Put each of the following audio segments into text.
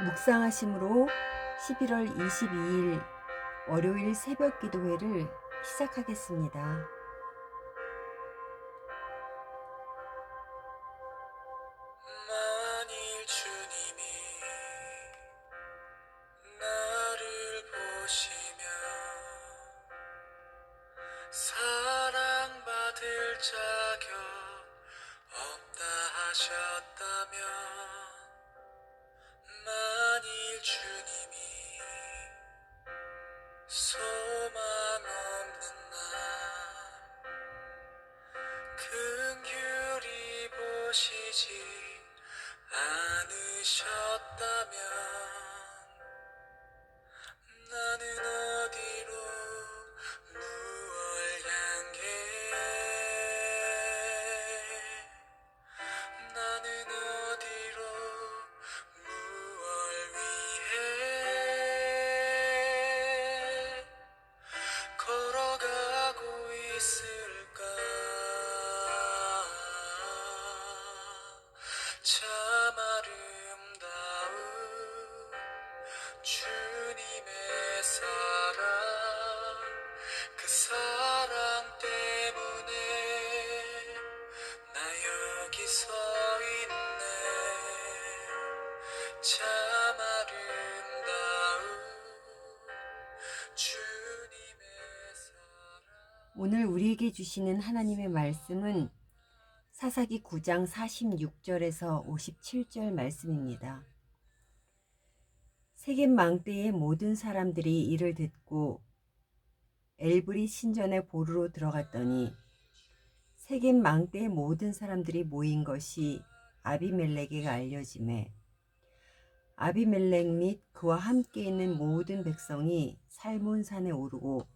묵상하심으로 11월 22일 월요일 새벽 기도회를 시작하겠습니다. 오늘 우리에게 주시는 하나님의 말씀은 사사기 9장 46절에서 57절 말씀입니다. 세겜 망대의 모든 사람들이 이를 듣고 엘브리 신전의 보루로 들어갔더니 세겜 망대의 모든 사람들이 모인 것이 아비멜렉에게 알려짐에 아비멜렉 및 그와 함께 있는 모든 백성이 살몬산에 오르고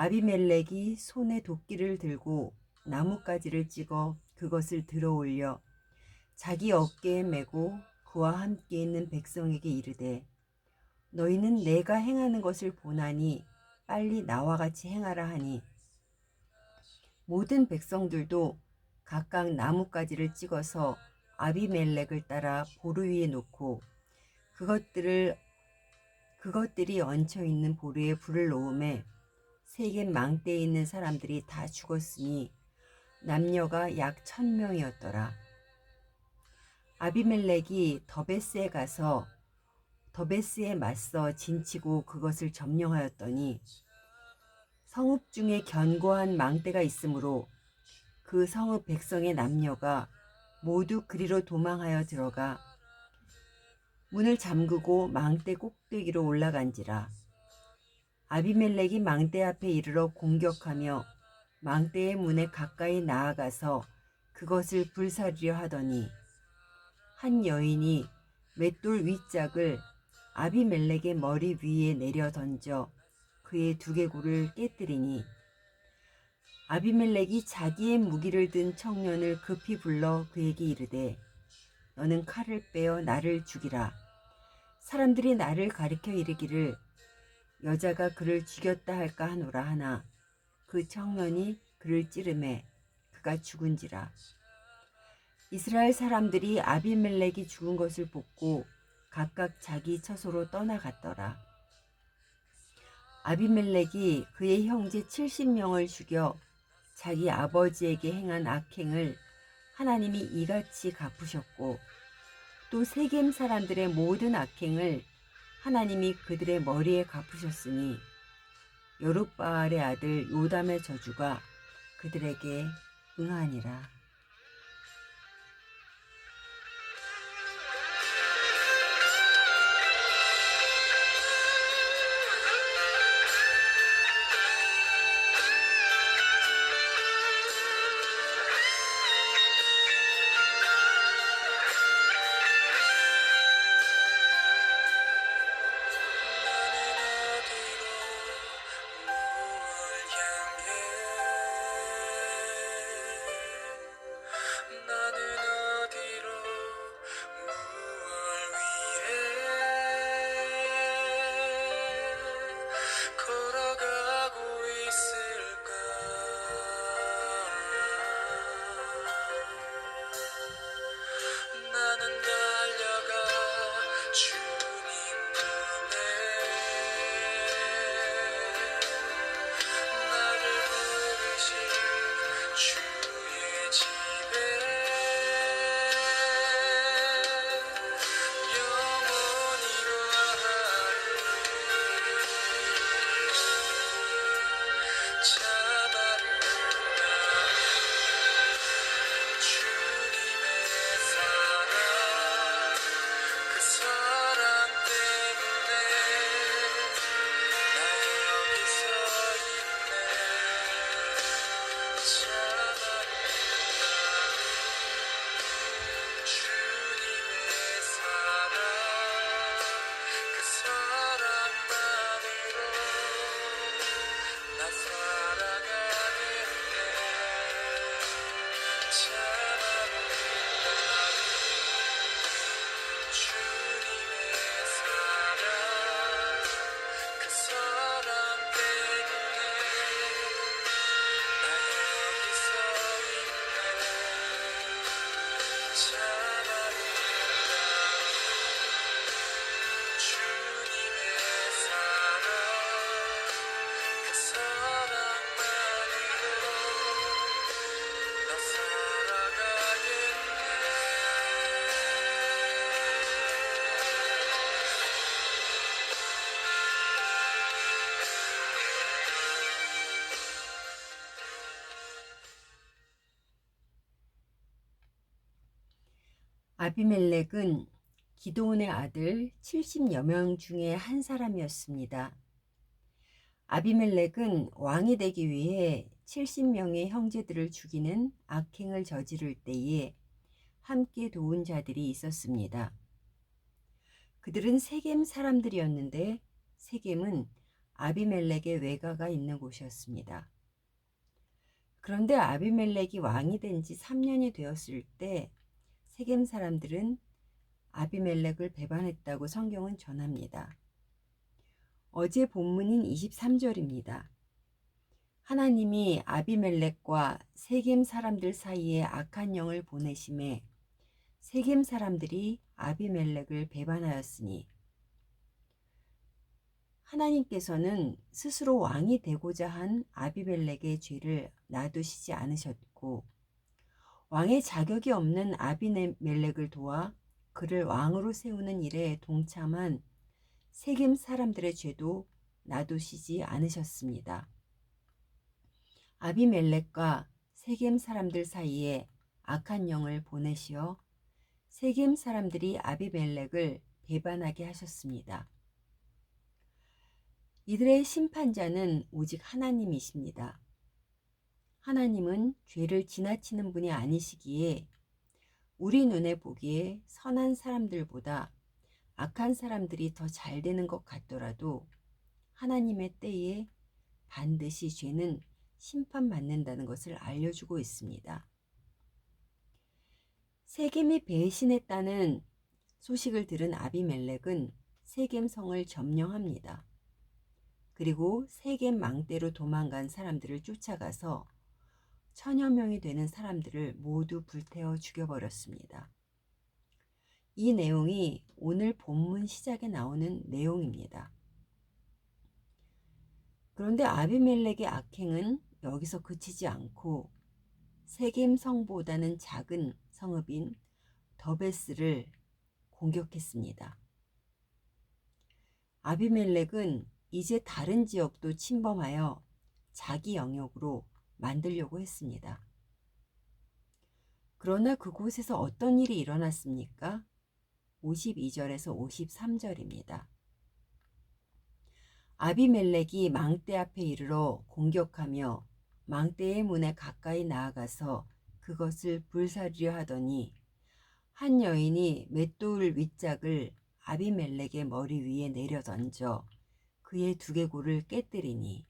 아비멜렉이 손에 도끼를 들고 나뭇가지를 찍어 그것을 들어 올려 자기 어깨에 메고 그와 함께 있는 백성에게 이르되 너희는 내가 행하는 것을 보나니 빨리 나와 같이 행하라 하니. 모든 백성들도 각각 나뭇가지를 찍어서 아비멜렉을 따라 보루 위에 놓고 그것들을 그것들이 얹혀 있는 보루에 불을 놓음에 세겜 망대에 있는 사람들이 다 죽었으니 남녀가 약 천명이었더라. 아비멜렉이 더베스에 가서 더베스에 맞서 진치고 그것을 점령하였더니 성읍 중에 견고한 망대가 있으므로 그 성읍 백성의 남녀가 모두 그리로 도망하여 들어가 문을 잠그고 망대 꼭대기로 올라간지라 아비멜렉이 망대 앞에 이르러 공격하며 망대의 문에 가까이 나아가서 그것을 불사르려 하더니 한 여인이 맷돌 윗짝을 아비멜렉의 머리 위에 내려 던져 그의 두개골을 깨뜨리니 아비멜렉이 자기의 무기를 든 청년을 급히 불러 그에게 이르되 너는 칼을 빼어 나를 죽이라. 사람들이 나를 가리켜 이르기를 여자가 그를 죽였다 할까 하노라 하나. 그 청년이 그를 찌르매 그가 죽은지라. 이스라엘 사람들이 아비멜렉이 죽은 것을 보고 각각 자기 처소로 떠나갔더라. 아비멜렉이 그의 형제 70명을 죽여 자기 아버지에게 행한 악행을 하나님이 이같이 갚으셨고 또 세겜 사람들의 모든 악행을 하나님이 그들의 머리에 갚으셨으니 여룻바알의 아들 요담의 저주가 그들에게 응하니라. 아비멜렉은 기도온의 아들 70여 명 중에 한 사람이었습니다. 아비멜렉은 왕이 되기 위해 70명의 형제들을 죽이는 악행을 저지를 때에 함께 도운 자들이 있었습니다. 그들은 세겜 사람들이었는데 세겜은 아비멜렉의 외가가 있는 곳이었습니다. 그런데 아비멜렉이 왕이 된 지 3년이 되었을 때 세겜 사람들은 아비멜렉을 배반했다고 성경은 전합니다. 어제 본문인 23절입니다. 하나님이 아비멜렉과 세겜 사람들 사이에 악한 영을 보내심에 세겜 사람들이 아비멜렉을 배반하였으니 하나님께서는 스스로 왕이 되고자 한 아비멜렉의 죄를 놔두시지 않으셨고 왕의 자격이 없는 아비멜렉을 도와 그를 왕으로 세우는 일에 동참한 세겜 사람들의 죄도 놔두시지 않으셨습니다. 아비멜렉과 세겜 사람들 사이에 악한 영을 보내시어 세겜 사람들이 아비멜렉을 배반하게 하셨습니다. 이들의 심판자는 오직 하나님이십니다. 하나님은 죄를 지나치는 분이 아니시기에 우리 눈에 보기에 선한 사람들보다 악한 사람들이 더 잘 되는 것 같더라도 하나님의 때에 반드시 죄는 심판받는다는 것을 알려주고 있습니다. 세겜이 배신했다는 소식을 들은 아비멜렉은 세겜 성을 점령합니다. 그리고 세겜 망대로 도망간 사람들을 쫓아가서 천여 명이 되는 사람들을 모두 불태워 죽여버렸습니다. 이 내용이 오늘 본문 시작에 나오는 내용입니다. 그런데 아비멜렉의 악행은 여기서 그치지 않고 세겜 성보다는 작은 성읍인 더베스를 공격했습니다. 아비멜렉은 이제 다른 지역도 침범하여 자기 영역으로 만들려고 했습니다. 그러나 그곳에서 어떤 일이 일어났습니까? 52절에서 53절입니다. 아비멜렉이 망대 앞에 이르러 공격하며 망대의 문에 가까이 나아가서 그것을 불사르려 하더니 한 여인이 맷돌 윗짝을 아비멜렉의 머리 위에 내려 던져 그의 두개골을 깨뜨리니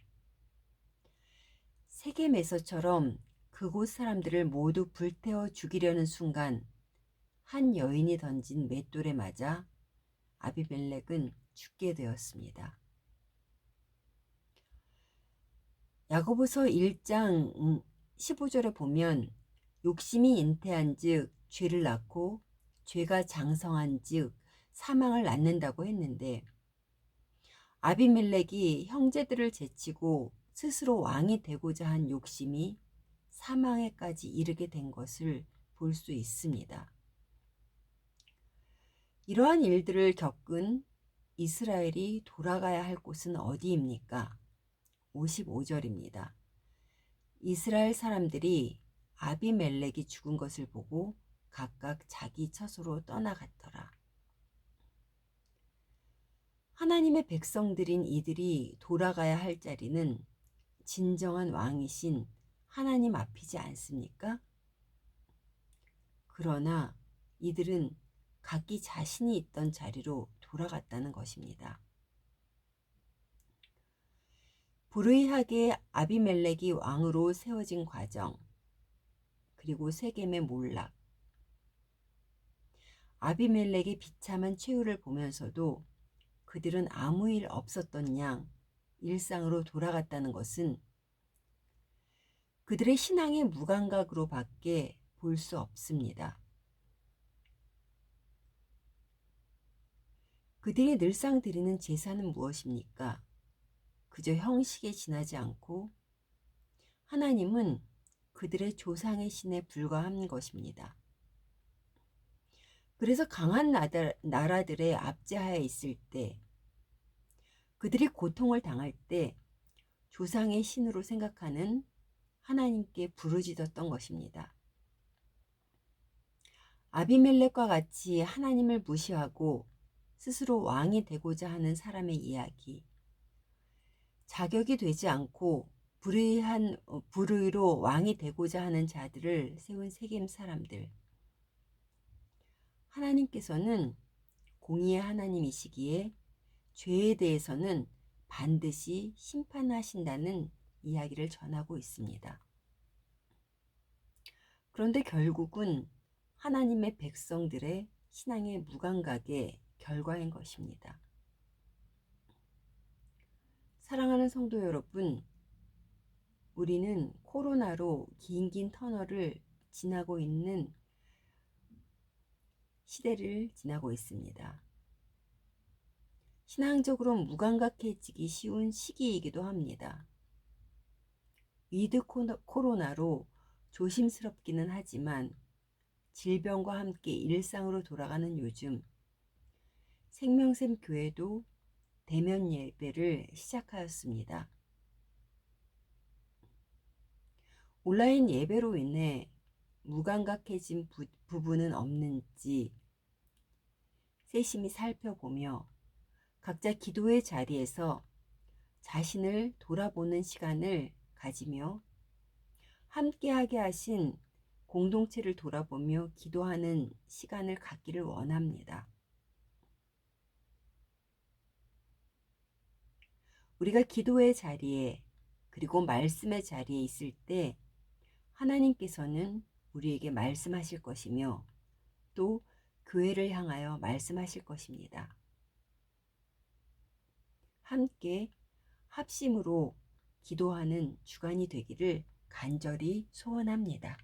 세겜에서처럼 그곳 사람들을 모두 불태워 죽이려는 순간 한 여인이 던진 맷돌에 맞아 아비멜렉은 죽게 되었습니다. 야고보서 1장 15절에 보면 욕심이 잉태한 즉 죄를 낳고 죄가 장성한 즉 사망을 낳는다고 했는데 아비멜렉이 형제들을 제치고 스스로 왕이 되고자 한 욕심이 사망에까지 이르게 된 것을 볼 수 있습니다. 이러한 일들을 겪은 이스라엘이 돌아가야 할 곳은 어디입니까? 55절입니다. 이스라엘 사람들이 아비멜렉이 죽은 것을 보고 각각 자기 처소로 떠나갔더라. 하나님의 백성들인 이들이 돌아가야 할 자리는 진정한 왕이신 하나님 앞이지 않습니까? 그러나 이들은 각기 자신이 있던 자리로 돌아갔다는 것입니다. 불의하게 아비멜렉이 왕으로 세워진 과정, 그리고 세겜의 몰락. 아비멜렉의 비참한 최후를 보면서도 그들은 아무 일 없었던 양 일상으로 돌아갔다는 것은 그들의 신앙의 무감각으로 밖에 볼 수 없습니다. 그들이 늘상 드리는 제사는 무엇입니까? 그저 형식에 지나지 않고 하나님은 그들의 조상의 신에 불과한 것입니다. 그래서 강한 나라, 나라들의 압제하에 있을 때 그들이 고통을 당할 때 조상의 신으로 생각하는 하나님께 부르짖었던 것입니다. 아비멜렉과 같이 하나님을 무시하고 스스로 왕이 되고자 하는 사람의 이야기. 자격이 되지 않고 불의한 어, 불의로 왕이 되고자 하는 자들을 세운 세겜 사람들. 하나님께서는 공의의 하나님이시기에 죄에 대해서는 반드시 심판하신다는 이야기를 전하고 있습니다. 그런데 결국은 하나님의 백성들의 신앙의 무감각의 결과인 것입니다. 사랑하는 성도 여러분, 우리는 코로나로 긴긴 터널을 지나고 있는 시대를 지나고 있습니다. 신앙적으로 무감각해지기 쉬운 시기이기도 합니다. 위드 코로나로 조심스럽기는 하지만 질병과 함께 일상으로 돌아가는 요즘 생명샘 교회도 대면 예배를 시작하였습니다. 온라인 예배로 인해 무감각해진 부, 부분은 없는지 세심히 살펴보며 각자 기도의 자리에서 자신을 돌아보는 시간을 가지며 함께하게 하신 공동체를 돌아보며 기도하는 시간을 갖기를 원합니다. 우리가 기도의 자리에 그리고 말씀의 자리에 있을 때 하나님께서는 우리에게 말씀하실 것이며 또 교회를 향하여 말씀하실 것입니다. 함께 합심으로 기도하는 주간이 되기를 간절히 소원합니다.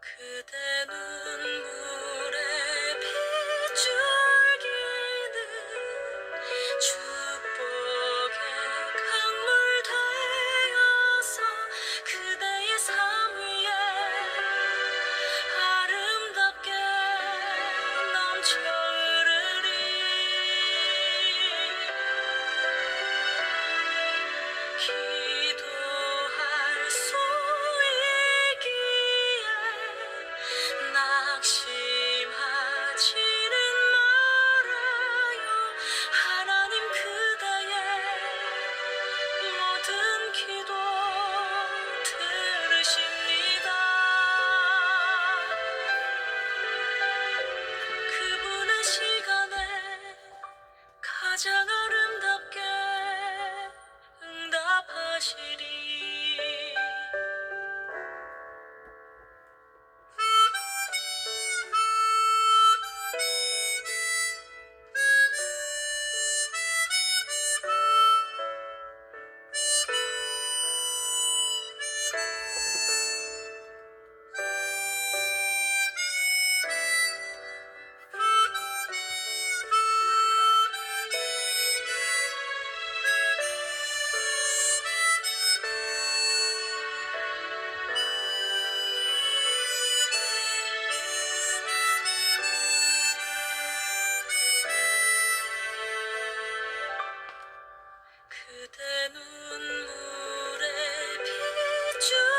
그대 눈 you